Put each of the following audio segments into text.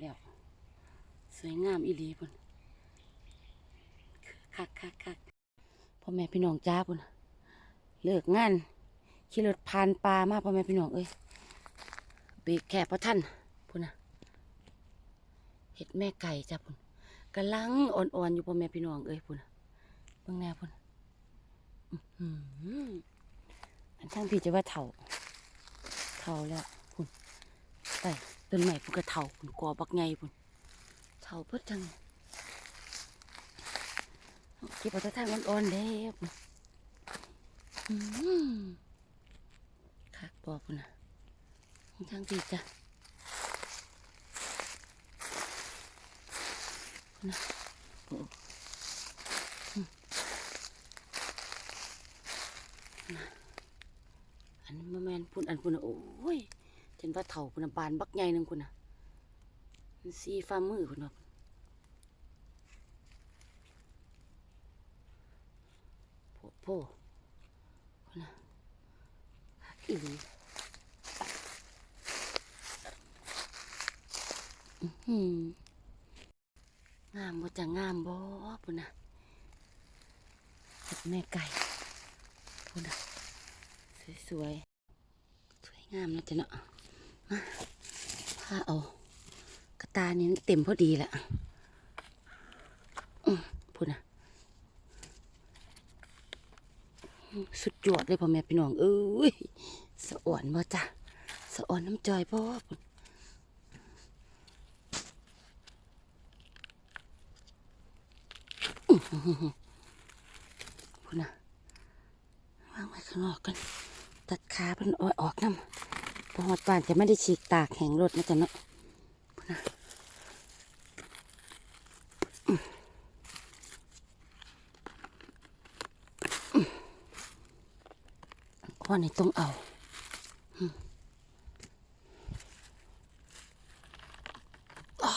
แล้ว สวยงามอีหลีพุ่นคักคักคักพ่อแม่พี่น้องจ้าพุ่นเลิกงานขี่รถผ่านป่ามาพ่อแม่พี่น้องเอ้ยเบรกแคบพระท่านพุ่นนะเห็ดแม่ไก่จ้าพุ่นกำลังอ่อนๆอยู่พ่อแม่พี่น้องเอ้ยพุ่นเบิ่งแน่พุ่นอื้อหืออันทั้งพี่จะว่าเถ่าเถ่าแล้ว ต้นใหม่พุ่นก็เถาพุ่นกอบักไงพุ่นเถาเพิ่ทั้งเก็บเอาแต่ทางอ่อนๆเด้พุ่นอื้อหือคักบอพุ่นนะทั้งพี่จ้ะนะโอ้นะอันนี้มาแมนพุ่นอันพุ่นน่ะโอ้ย เห็นว่าเถ่าพุ่นน่ะบานบักใหญ่นึงพุ่นะสีฟ้ามือพุ่นว่าโพดโพพุ่นะอีหืงามบ่จะงามบ่พุ่นนะแม่ไก่พุ่นนะสวยๆ สวยงามนะจ๊ะเนาะ มาถ้าเอา กระตานี่เต็มพอดีละอื้อพุ่นะสุดยอดเลยพ่อแม่พี่น้องเอ้ยสะอ่อนบ่จ้ะสะอ่อนน้ำจอยบ่พุ่นพุ่นะวางไว้ข้างนอกกัน ตัดขาเพิ่นเอาออกน้ำ พอหอดป่านจะไม่ได้ฉีกตากแห่งรถนะจ๊ะเนาะพุ่นนะอืมอืมข้อนี้ต้องเอาอืมอ่า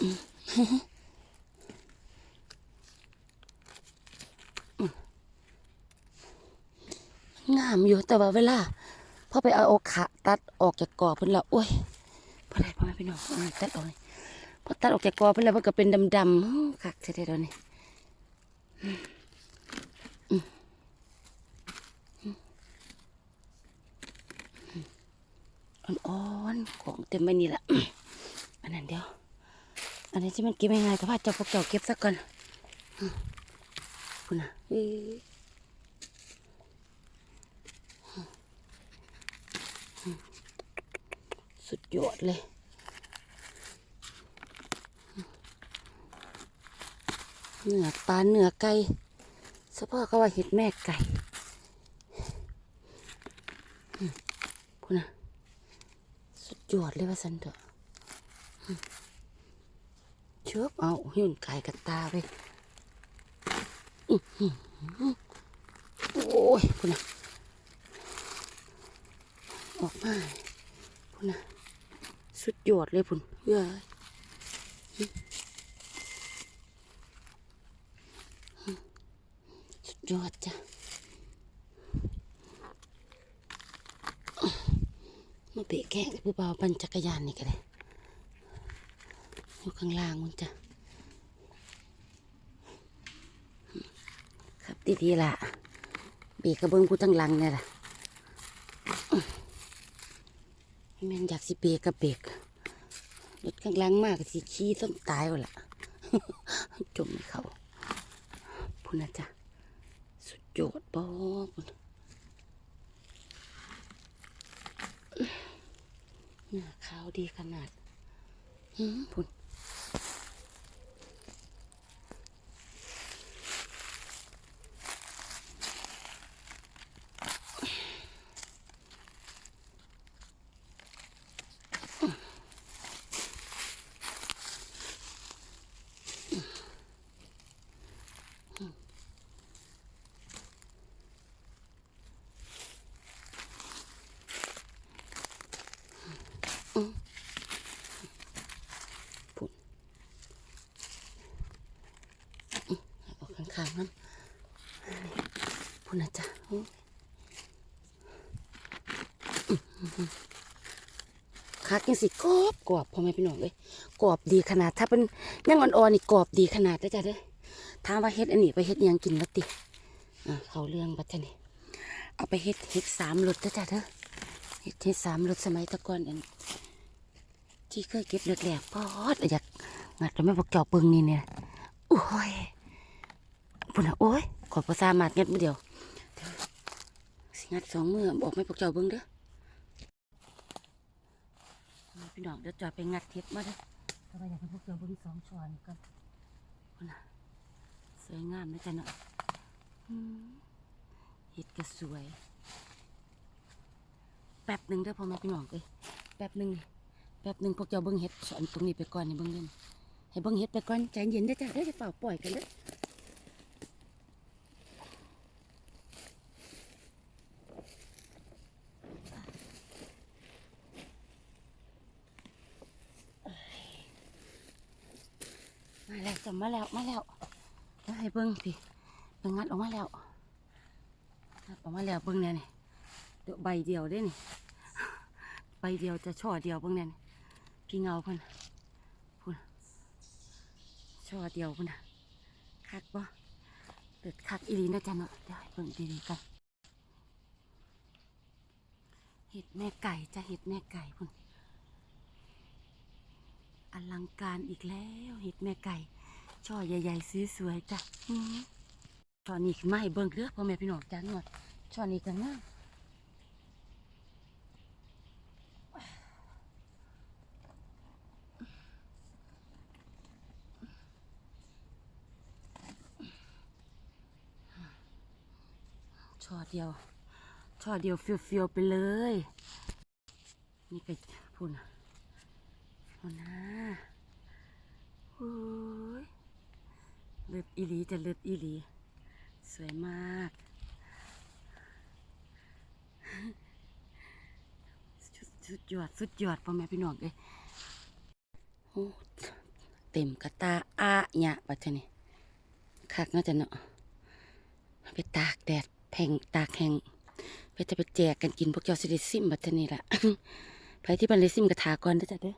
อืม งามอยู่แต่ว่าเวลาพอไปเอาอขาตัดออกจากกอเพิ่นล้วโอ้ยพอได้พ่อแม่พี่น้องตัดออกเลยพอตัดออกจากกอเพิ่นแล้วมันก็เป็นดำๆคักเสียแล้วนี่อืออ่อนๆของเต็มไปนี่ละอันนั้นเดียว อันนี้ที่มันเก็บง่ายๆแต่ว่าเจ้าพวกเจ้าเก็บสักก่อนคุณน่ะเอ้ย สุดยอดเลยเนื้อปลาเนื้อไก่เฉพาะก็ว่าเห็ดแม่ไก่พูดนะสุดยอดเลยว่าสันเถอะเชือบเอาหุ่นไก่กับตาไปโอ้ยพูดนะออกมาพุ่นนะ สุดยอดเลยพุ่นเอ้ยสุดยอดจ้ะมาเปะแข้งผู้เบาปั่นจักรยานนี่ก็ได้อยู่ข้างล่างมันจ้ะครับดีๆล่ะบรกระเบื้องกูตั้งหลังเนี่ยล่ะ แม่นอยากสิเบรกกับเบกรถข้างหลังมากสิขี้ต้องตายวะล่ะจมเขาพุ่นนะจ๊ะสุดยอดบ่พุ่นหน้าขาวดีขนาดหืม พุ่นออกข้างๆนั่นพุ่นนะจ๊ะคักจังสิกรอบกรอบพ่อแม่พี่น้องเอ้ยกรอบดีขนาด ถ้าเป็นยังอ่อนๆนี่กรอบดีขนาดเด้อจ้ะเด้อถามว่าเฮ็ดอันนี้ไปเฮ็ดยังกินวะติเขาเรื่องบัดเทนี่เอาไปเฮ็ดเฮ็ดสามรสเด้อจ้ะเด้อเฮ็ดเฮ็ดสามรสสมัยตะก่อนอัน ที่เคยเก็บแรกๆพอดอยากงัดแล้วแม่พวกเจ้าเปิงนี่เนี่ยโอ้ยพุ่นน่ะโอ้ยขอประสามารถงัดมือเดียวเดี๋ยวสิงัดสองมือบอกไม่พวกเจ้าเบิ่งเด้อมาพี่น้องเดี๋ยวจอยไปงัดเห็ดมาเด้อแต่ว่าอยากให้พวกเราเบิ่งสองช้อนก่อนพุ่นน่ะสวยงามนะจ๊ะเนาะอืมเห็ดก็สวย แป๊บหนึ่งเด้อพ่อแม่พี่น้องเอ้ยแป๊บหนึ่ง แป๊บหนึ่งพวกเจ้าเบิ่งเห็ดสอนตรงนี้ไปก่อนนี่เบิ่งเล่นให้เบิ่งเห็ดไปก่อนใจเย็นเด้จ้ะเด้จะเปล่าปล่อยกันเด้อมาแล้วจ้ะมาแล้วมาแล้วเดี๋ยวให้เบิ่งพี่เบิ่งงัดออกมาแล้วงัดออกมาแล้วเบิ่งแน่นี่เดี๋ยวใบเดียวเด้นี่ใบเดียวจะช่อเดียวเบิ่งแน่นี่ พี่เงาพิ่นพุ่นช่อเดียวพุ่นน่ะคักบ่เดือดคักอีหลีนะจ๊ะเนาะเดี๋ยวเบิ่งดีๆกันเห็ดแม่ไก่จะเห็ดแม่ไก่พุ่นอลังการอีกแล้วเห็ดแม่ไก่ช่อใหญ่ๆสวยๆจ้ะช่อนี้ขึ้นมาให้เบิ่งเด้อพ่อแม่พี่น้องจ้าหน่อช่อนี้ก็งาม ช่อเดียว ช่อเดียวเฟียวๆไปเลย นี่ก็พูดนะพูดนะโอ้ยเลือดอีหลีจะเลือดอีหลี สวยมาก สุดยอด สุดยอดพ่อแม่พี่น้องเอ้ยโอ้เต็มกระตาอาเนี่ยปัจจุบันคักเนาจะเนาะไปตากแดด แผงตากแห้งไปจะไปแจกกันกินพวกเจ้าสิริซิมบัดเนี่ล่ะไปที่บันเลซิมกระถาก่อนได้จ้ะเด้อ